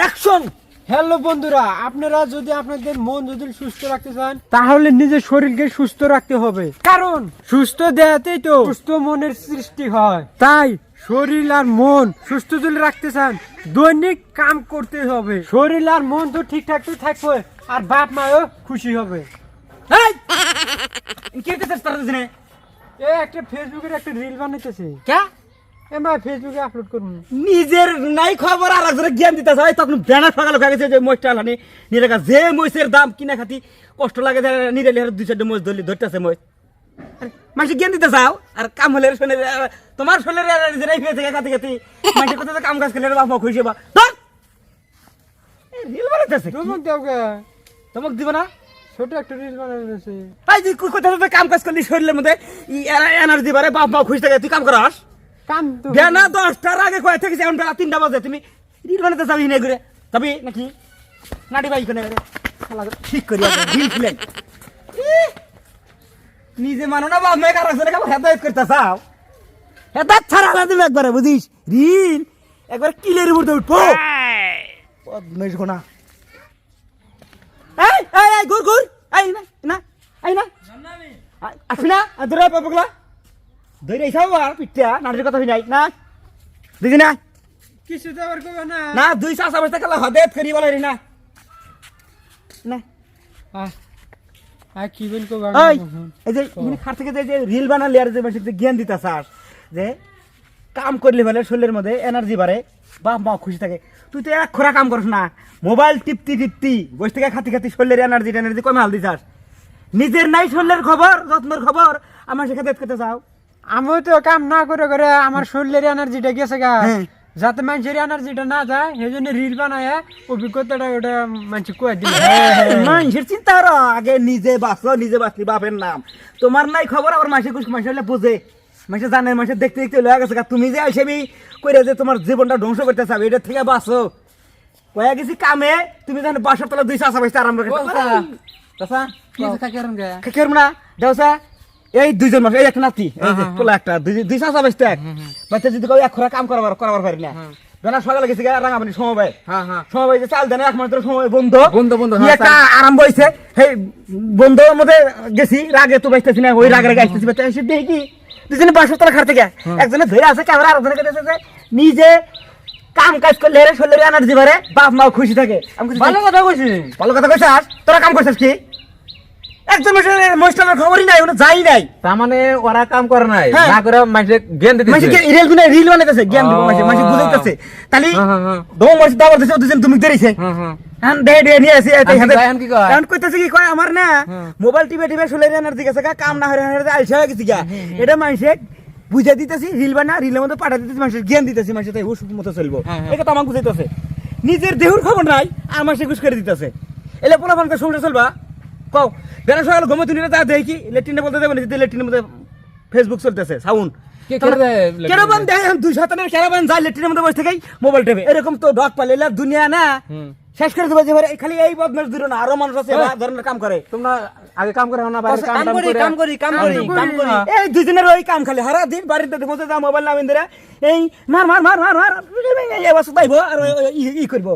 Action! Hello বন্ধুরা আপনারা যদি আপনাদের মন যদি সুস্থ রাখতে চান তাহলে নিজের শরীরকে সুস্থ রাখতে হবে। কারণ সুস্থ দেহাতেই তো সুস্থ মনের সৃষ্টি হয়। তাই শরীর আর মন সুস্থ যদি রাখতে চান দৈনিক কাম করতে হবে। শরীর আর মন তো ঠিকঠাক তো থাকবে আর বাপ মাও খুশি হবে। একটা ফেসবুকের একটা রিল বানাইতেছে। কে? ফেসবুকে আপলোড নিজের নাই খবর আর একজনের জ্ঞান দিতে হয় তখন ব্যানার ফাঁকা লোক গেছে যে নিরাকা দাম কিনা খাতি কষ্ট লাগে দুই চারটে ধরলি ধরতেছে মানুষ জ্ঞান দিতে চাও? আর কাম হলে শোনে তোমার শোলে নিজেরাই ফিরে থেকে খাতি খাতি। মানুষের কথা তো কাম কাজ করলে বাপ মা খুশি বা ধর! রিল বানাইতেছে তোমার দেওকে তোমাকে দিব না? ছোট একটা রিল বানাইতেছে এই যে কোথাও তো কাম কাজ করলি শরীরের মধ্যে? এনার্জি বাড়ে বাপ মা খুশি থাকে তুই কাম করাস? দশটার বেলা যাবি না ঘুরে। যাবি নাকি? নাটি বাই করে ঠিক করি নিজে মানো না, বাপ মেয়ে কারও কাপড় হেদায়ত করতে চাও? হেদায়ত ছাড়া তুমি একবারে, বুঝিস? রিল একবার কিলের উপর দিয়ে উঠবো। না না, এই, না। আসবি না? ধরে আইসাও আর পিঠা নাটের কথা নাই না? দিদি না? কিছু তো আবার না। না দুই চাষ অবস্থা খেলা হদেত করি বলে না। না। আর কি বল এই যে থেকে যে- রিল বানালি আর যে মানুষের জ্ঞান দিতে চাস যে কাম করলে বলে শরীরের মধ্যে এনার্জি বাড়ে বাপ মা খুশি থাকে। তুই তো এক খোরা কাম করিস না মোবাইল টিপতি টিপতি বসে থেকে খাতি খাতি শরীরের এনার্জি এনার্জি কমে হাল দিছাস নিজের নাই শরীরের খবর যত্নের খবর আমার সেখানে করতে চাও আমিও তো কাম না করে করে আমার শরীরের এনার্জিটা গেছে গা। হ্যাঁ। যাতে মানুষের এনার্জিটা না যায় সেই জন্য রিল বানায় অভিজ্ঞতাটা ওটা মানুষ কয়ে দিল। মানুষের চিন্তা করো আগে নিজে বাঁচো নিজে বাঁচলি বাপের নাম। তোমার নাই খবর আবার মাসে কুছ মাসে হলে বুঝে। মাসে জানে মাসে দেখতে দেখতে লয়ে গেছে তুমি যে হিসেবে করে যে তোমার জীবনটা ধ্বংস করতে চাবে এটা থেকে বাঁচো। কয়ে গেছি কামে তুমি জানো বাসার তলা দুই চাষা বাইতে আরাম করে খেয়ে না দেওসা এই দুইজন মাস এই একটা নাতি পোলা একটা দুই চাষা বাইতে এক। বাচ্চা যদি কেউ এক খোরা কাম করাবার করাবার পারি না। বেলা সকালে গেছি গা রাঙামাটি সমবায়। সময় যে চাল দেন একমাত্র সময় বন্ধ। বন্ধ, বন্ধ, হ্যাঁ, একটা হয়েছে সেই বন্ধর মধ্যে গেছি রাগে তো বাইতেছি না ওই রাগের গাইতেছি বাচ্চা এসে দেখি। দুজনে বাসর তলা খার থেকে একজনে ধরে আছে ক্যামেরা আরেকজনে কেটেছে যে নিজে কাম কাজ করলে শরীরে এনার্জি বাড়ে বাপ মাও খুশি থাকে। ভালো কথা কইছি ভালো কথা কইছাস তোরা কাম করছিস কি? একজন মহিলার খবরই নাই যাই নাই। তার মানে ওরা কাম করে নাই। না করে মানুষে জ্ঞান দিতে মাসে রিল গুনে রিল বানাইতেছে জ্ঞান দিব মাসে মাসে বুঝাইতেছে। তাহলে হ্যাঁ, হ্যাঁ, হ্যাঁ। দাবার দিছে দুজন তুমি দেরিছে। দে দে নিয়ে আসি কইতেছে কি কয় আমার না মোবাইল টিপে টিপে শুলে গেছে কাম না হরে হরে আইসা হয়ে গেছি গা। এটা মানুষে বুঝে দিতেছি রিল বানা রিলের মধ্যে পাঠা দিতেছি মানুষের জ্ঞান দিতেছি মানুষের তাই ওষুধ মতো চলবো। এটা তো আমাকে বুঝাইতেছে। নিজের দেহুর খবর নাই আর মানুষে ঘুষ করে দিতেছে। এলে পোলা ফোনকে সংসার চলবা। কও বেলা সকালে ঘুমে তুলি তা দেখি লেট্রিনে বলতে দেবেন যদি লেট্রিনের মধ্যে ফেসবুক চলতেছে সাউন্ড কে দেখেন দুই শতানের কেরাবান যায় লেট্রিনের মধ্যে বসে থেকেই মোবাইল টেপে। এরকম তো ডক পালে দুনিয়া না। শেষ করে দেবে যে খালি এই বদমাস দূর না আরও মানুষ আছে ধরনের কাম করে। তোমরা আগে কাম করে না বাইরে কাম করি কাম করি কাম করি কাম করি। এই দুজনের ওই কাম খালি হারা দিন বাড়িতে বসে যা মোবাইল নামিন ধরে। এই মার মার মার মার মার এবার শুধাইবো আর ই- করব।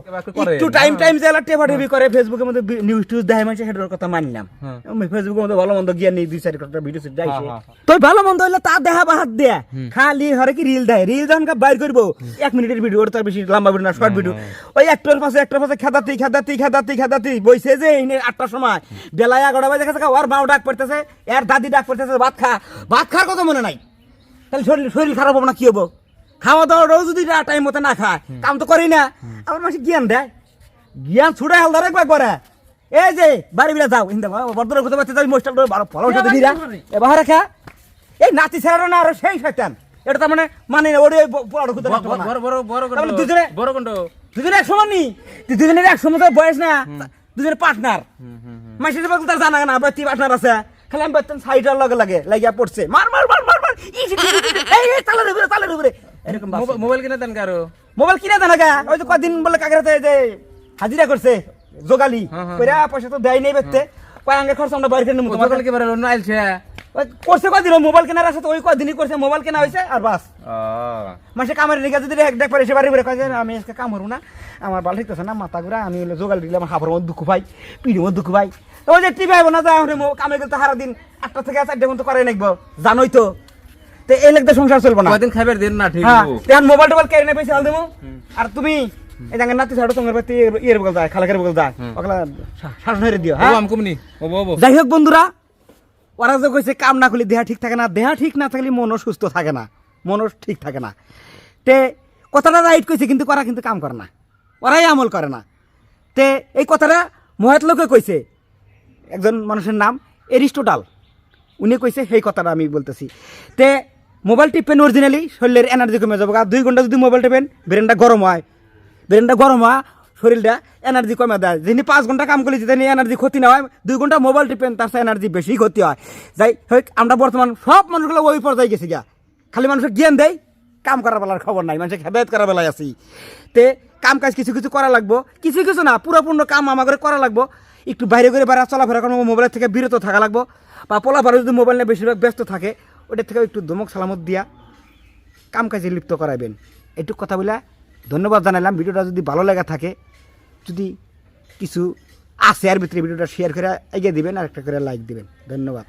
একটু টাইম টাইম যে টেপা টেপি করে ফেসবুকের মধ্যে নিউজ টিউজ দেয় মানুষ সেটার কথা মানলাম। হ্যাঁ। আমি ফেসবুকের মধ্যে ভালো মন্দ গিয়ে নেই দুই চারি একটা ভিডিও যাইছে হ্যাঁ, হ্যাঁ, তো ভালো মন্দ হইলে তা দেখা বাহাত দেয়া। খালি হরে কি রিল দেয়। রিল যখন বাইর করব এক মিনিটের ভিডিও ওর তার বেশি লম্বা ভিডিও না শর্ট ভিডিও ওই একটার পাশে একটার পাশে খেদাতি খেদাতি খেদাতি খেদাতি। বইছে যে আটটার সময়। বেলায় এগারোটা বাজে গেছে ওর ডাক পড়তেছে এর দাদি ডাক পড়তেছে ভাত খা ভাত খাওয়ার কথা মনে নাই। তাহলে শরীর শরীর খারাপ হবে না কি হব? খাওয়া দাওয়াটাও যদি টাইম মতো না খায় কাম তো করি না। আমার জ্ঞান দেয়। জ্ঞান হালদার একবার করে। এই যে বাড়ি বিড়া যাও হিন্দা বর্ধমান করতে পারছে যাই মোস্টাল ফলো সাথে দিরা এই নাতি ছেড়ানো না আরও সেই শয়তান। এটা তার মানে মানে ওরে বড় বড় বড় বড় বড় কোন দুজনে এক সমান নি দুজনের এক সমান বয়স না দুজনের পার্টনার মাসির বলতে তার জানা না তুই পার্টনার আছে। খালি আমি বেতন সাইডার লগে লাগে লাগিয়া পড়ছে। মার মার মার মার মার। এই যে, এই এই তালে উপরে তালে উপরে। এরকম মোবাইল কিনে দেন কারও মোবাইল কিনে দেন গা ওই তো কদিন বলে কাগরাতে যে হাজিরা করছে জোগালি। হ্যাঁ, হ্যাঁ, কইরা পয়সা তো দেয় নেই বেতে কয় আঙ্গে খরচ আমরা বাইরে করে নেব? মোবাইল কি বারে অন্য আইলছে। করছে কদিন মোবাইল কেনার আছে তো ওই কদিনই করছে মোবাইল কেনা হয়েছে আর বাস। মাসে কামের লেগে যদি দেখ পারে সে বাড়ি বেড়ে কয়ে আমি আজকে কাম হরু না। আমার ভালো ঠিকতেছে না মাথা ঘুরা আমি হলো জোগাল দিলে আমার হাফের মধ্যে দুঃখ পাই পিঠের মধ্যে দুঃখ পাই। ওই যে টিভি আইব না আমরা কামে গেলে তো সারা দিন আটটা থেকে চারটে পর্যন্ত করে নাকবো জানোই তো। তো এই লেগতে সংসার চলবো না। কদিন খাবার দিন না ঠিক হ্যাঁ মোবাইল টোবাইল কেড়ে নেবে চাল দেবো। আর তুমি এই জাঙ্গের নাতি ছাড়ো তোমার বাড়িতে ইয়ের বগল যায় খালাকের বগল যায়। ওগুলা শাসন হয়ে দিও হ্যাঁ? যাই হোক বন্ধুরা ওরা যে কইছে কাম না করলে দেহা ঠিক থাকে না, দেহা ঠিক না থাকলে মনও সুস্থ থাকে না, মনও ঠিক থাকে না। তে, কথাটা রাইট কইছে কিন্তু করা কিন্তু কাম করে না, ওরাই আমল করে না। তে, এই কথাটা মহাত লোকে কইছে, একজন মানুষের নাম এরিস্টোটাল, উনি কইছে সেই কথাটা আমি বলতেছি। তে মোবাইল টিপেন অরিজিনালি শরীরের এনার্জি কমে যাবে দুই ঘণ্টা যদি মোবাইল টিপেন ব্রেনটা গরম হয় ব্রেনটা গরম হয় শরীরটা এনার্জি কমে দেয়। যিনি পাঁচ ঘণ্টা কাম করেছি তিনি এনার্জি ক্ষতি না হয়, দুই ঘণ্টা মোবাইল টিপেন তার এনার্জি বেশি ক্ষতি হয়। যাই হোক, আমরা বর্তমান সব মানুষগুলো ওই পর্যায়ে গেছি গা খালি মানুষের জ্ঞান দেয় কাম করার বেলার খবর নাই, মানুষের হেদায়ত করার বেলায় আছি। তে কাম কাজ কিছু কিছু করা লাগবো, কিছু কিছু না, পুরোপূর্ণ কাম আমাদের করা লাগবো। একটু বাইরে করে বেড়া চলাফেরা কোনো মোবাইলের থেকে বিরত থাকা লাগবো। বা পোলাফারে যদি মোবাইল নিয়ে বেশিরভাগ ব্যস্ত থাকে, ওটার থেকে একটু ধমক সালামত দিয়া কাম কাজে লিপ্ত করাবেন এইটুক কথা বলে ধন্যবাদ জানালাম ভিডিওটা যদি ভালো লাগা থাকে যদি কিছু আছে আর ভিতরে ভিডিওটা শেয়ার করে এগিয়ে দেবেন আর একটা করে লাইক দেবেন। ধন্যবাদ।